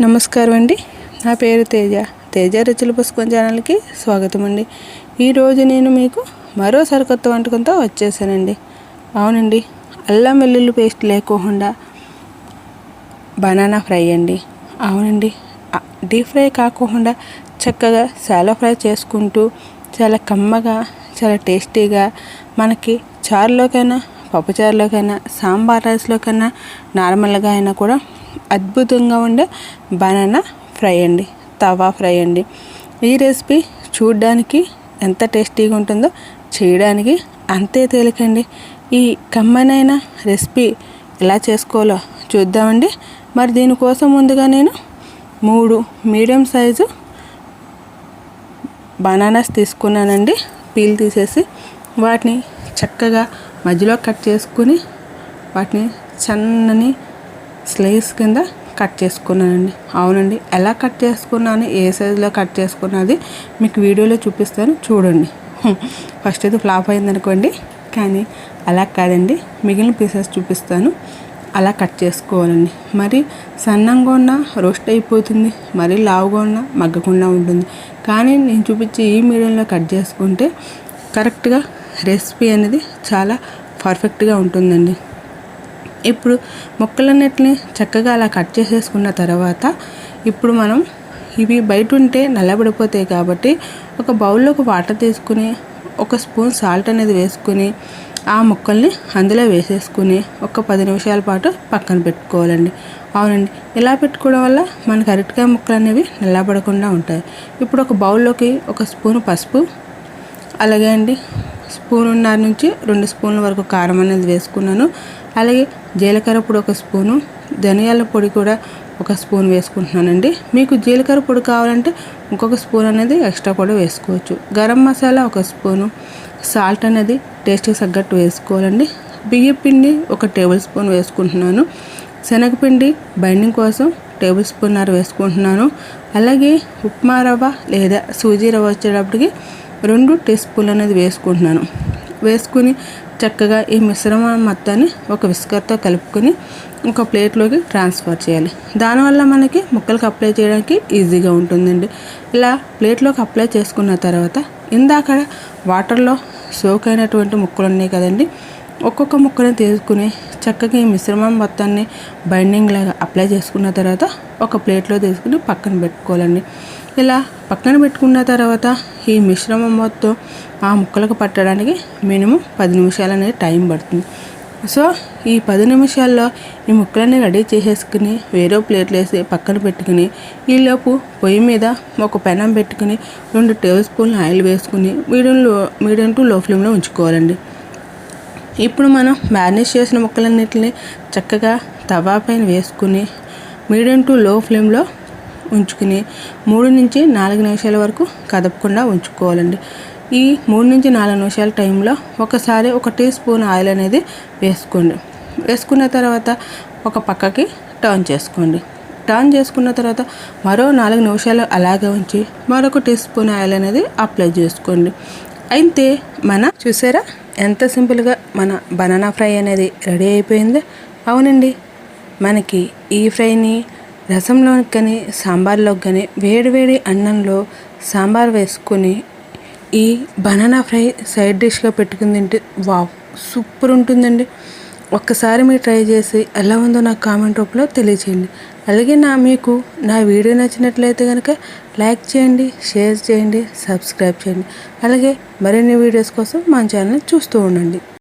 నమస్కారం అండి. నా పేరు తేజ. తేజ రుచుల పుస్తకం ఛానల్కి స్వాగతం అండి. ఈరోజు నేను మీకు మరో సరికొత్త వంటకంతో వచ్చేసానండి. అవునండి అల్లం వెల్లుల్లి పేస్ట్ లేకోకుండా బనానా ఫ్రై అండి. అవునండి డీప్ ఫ్రై కాకుండా చక్కగా శాలో ఫ్రై చేసుకుంటూ చాలా కమ్మగా చాలా టేస్టీగా మనకి చారులోకైనా పప్పుచారులోకైనా సాంబార్ రైస్లోకైనా నార్మల్గా అయినా కూడా అద్భుతంగా ఉండే బనానా ఫ్రై అండి తవా ఫ్రై అండి. ఈ రెసిపీ చూడడానికి ఎంత టేస్టీగా ఉంటుందో చేయడానికి అంతే తేలికండి. ఈ కమ్మనైన రెసిపీ ఎలా చేసుకోవాలో చూద్దామండి. మరి దీనికోసం ముందుగా నేను మూడు మీడియం సైజు బనానాస్ తీసుకున్నానండి. పీల్ తీసేసి వాటిని చక్కగా మధ్యలో కట్ చేసుకుని వాటిని సన్నని స్లీవ్స్ కింద కట్ చేసుకున్నానండి. అవునండి. ఎలా కట్ చేసుకున్నాను ఏ సైజులో కట్ చేసుకున్నది మీకు వీడియోలో చూపిస్తాను. చూడండి. ఫస్ట్ అయితే ఫ్లాప్ అయింది అనుకోండి కానీ అలా కాదండి. మిగిలిన పీసెస్ చూపిస్తాను. అలా కట్ చేసుకోవాలండి. మరి సన్నంగా ఉన్న రోస్ట్ అయిపోతుంది. మరి లావుగా ఉన్న మగ్గకుండా ఉంటుంది. కానీ నేను చూపించే ఈ మీడియంలో కట్ చేసుకుంటే కరెక్ట్గా రెసిపీ అనేది చాలా పర్ఫెక్ట్గా ఉంటుందండి. ఇప్పుడు ముక్కలన్నిటిని చక్కగా అలా కట్ చేసేసుకున్న తర్వాత ఇప్పుడు మనం ఇవి బయట ఉంటే నల్లబడిపోతాయి కాబట్టి ఒక బౌల్లోకి వాటర్ తీసుకుని ఒక స్పూన్ సాల్ట్ అనేది వేసుకుని ఆ ముక్కల్ని అందులో వేసేసుకుని ఒక పది నిమిషాల పాటు పక్కన పెట్టుకోవాలండి. అవునండి. ఇలా పెట్టుకోవడం వల్ల మనకి అరటికాయ ముక్కలు అనేవి నిలబడకుండా ఉంటాయి. ఇప్పుడు ఒక బౌల్లోకి ఒక స్పూన్ పసుపు అలాగే అండి స్పూనున్నర నుంచి రెండు స్పూన్ల వరకు కారం అనేది వేసుకున్నాను. అలాగే జీలకర్ర పొడి ఒక స్పూను ధనియాల పొడి కూడా ఒక స్పూన్ వేసుకుంటున్నానండి. మీకు జీలకర్ర పొడి కావాలంటే ఇంకొక స్పూన్ అనేది ఎక్స్ట్రా కూడా వేసుకోవచ్చు. గరం మసాలా ఒక స్పూను సాల్ట్ అనేది టేస్ట్కి తగ్గట్టు వేసుకోవాలండి. బియ్య పిండి ఒక టేబుల్ స్పూన్ వేసుకుంటున్నాను. శనగపిండి బైండింగ్ కోసం టేబుల్ స్పూన్నర వేసుకుంటున్నాను. అలాగే ఉప్మా రవ్వ లేదా సూజీ రవ్వ వచ్చేటప్పటికి రెండు టీ స్పూన్లు అనేది వేసుకుంటున్నాను. వేసుకుని చక్కగా ఈ మిశ్రమం మొత్తాన్ని ఒక విస్కర్తో కలుపుకొని ఒక ప్లేట్లోకి ట్రాన్స్ఫర్ చేయాలి. దానివల్ల మనకి ముక్కలకు అప్లై చేయడానికి ఈజీగా ఉంటుందండి. ఇలా ప్లేట్లోకి అప్లై చేసుకున్న తర్వాత ఇందాక వాటర్లో సోక్ అయినటువంటి ముక్కలు ఉన్నాయి కదండి ఒక్కొక్క ముక్కని తీసుకుని చక్కగా ఈ మిశ్రమం మొత్తాన్ని బైండింగ్ లాగా అప్లై చేసుకున్న తర్వాత ఒక ప్లేట్లో తీసుకుని పక్కన పెట్టుకోవాలండి. ఇలా పక్కన పెట్టుకున్న తర్వాత ఈ మిశ్రమం మొత్తం ఆ ముక్కలకు పట్టడానికి మినిమం పది నిమిషాలు అనేది టైం పడుతుంది. సో ఈ పది నిమిషాల్లో ఈ ముక్కలన్నీ రెడీ చేసేసుకుని వేరే ప్లేట్లు వేసి పక్కన పెట్టుకుని ఈలోపు పొయ్యి మీద ఒక పెనం పెట్టుకుని రెండు టేబుల్ స్పూన్లు ఆయిల్ వేసుకుని మీడియం లో మీడియం టు లో ఫ్లేమ్లో ఉంచుకోవాలండి. ఇప్పుడు మనం మ్యారినేట్ చేసిన ముక్కలన్నిటిని చక్కగా తవా పైన వేసుకుని మీడియం టు లో ఫ్లేమ్లో ఉంచుకుని మూడు నుంచి నాలుగు నిమిషాల వరకు కదపకుండా ఉంచుకోవాలండి. ఈ మూడు నుంచి నాలుగు నిమిషాల టైంలో ఒకసారి ఒక టీ స్పూన్ ఆయిల్ అనేది వేసుకోండి. వేసుకున్న తర్వాత ఒక పక్కకి టర్న్ చేసుకోండి. టర్న్ చేసుకున్న తర్వాత మరో నాలుగు నిమిషాలు అలాగే ఉంచి మరొక టీ స్పూన్ ఆయిల్ అనేది అప్లై చేసుకోండి. అయితే మన చూసారా? ఎంత సింపుల్గా మన బనానా ఫ్రై అనేది రెడీ అయిపోయింది. అవునండి. మనకి ఈ ఫ్రైని రసంలోకి కానీ సాంబార్లోకి కానీ వేడివేడి అన్నంలో సాంబార్ వేసుకొని ఈ బనానా ఫ్రై సైడ్ డిష్గా పెట్టుకుని తింటే వావ్! సూపర్ ఉంటుందండి. ఒక్కసారి మీరు ట్రై చేసి ఎలా ఉందో నాకు కామెంట్ రూపంలో తెలియచేయండి. అలాగే నా మీకు నా వీడియో నచ్చినట్లయితే కనుక లైక్ చేయండి షేర్ చేయండి సబ్స్క్రైబ్ చేయండి. అలాగే మరిన్ని వీడియోస్ కోసం మా ఛానల్ చూస్తూ ఉండండి.